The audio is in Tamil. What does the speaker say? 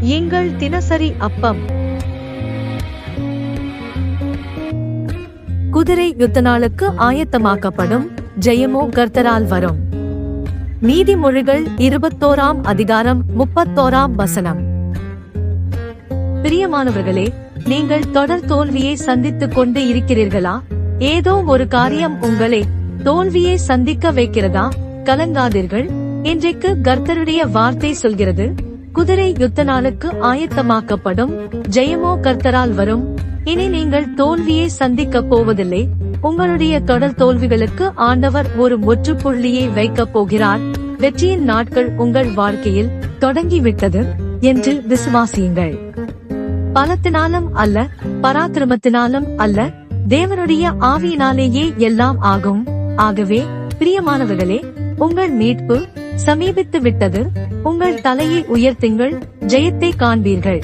எங்கள் தினசரி அப்பம். குதிரை யுத்த நாளுக்கு ஆயத்தமாக்கப்படும் ஜெயமோ கர்த்தரால் வரும். நீதிமொழிகள் இருபத்தோராம் அதிகாரம் முப்பத்தோராம் வசனம். பிரியமானவர்களே நீங்கள் தொடர் தோல்வியை சந்தித்துக் கொண்டு இருக்கிறீர்களா? ஏதோ ஒரு காரியம் உங்களை தோல்வியை சந்திக்க வைக்கிறதா? கலங்காதீர்கள். இன்றைக்கு கர்த்தருடைய வார்த்தை சொல்கிறது. குதிரை யுத்த நாளுக்கு ஆயத்தமாக்கப்படும். ஜெயமோ கர்த்தரால் வரும். இனி நீங்கள் தோல்வியை சந்திக்க போவதில்லை. உங்களுடைய தொடர் தோல்விகளுக்கு ஆண்டவர் ஒரு முற்றுப்புள்ளியை வைக்கப் போகிறார். வெற்றியின் நாட்கள் உங்கள் வாழ்க்கையில் தொடங்கிவிட்டது என்று விசுவாசியுங்கள். பலத்தினாலும் அல்ல பராக்கிரமத்தினாலும் அல்ல தேவனுடைய ஆவியினாலேயே எல்லாம் ஆகும். ஆகவே பிரியமானவர்களே உங்கள் மீட்பு சமீபித்து விட்டது உங்கள் தலையை உயர்த்துங்கள். ஜெயத்தை காண்பீர்கள்.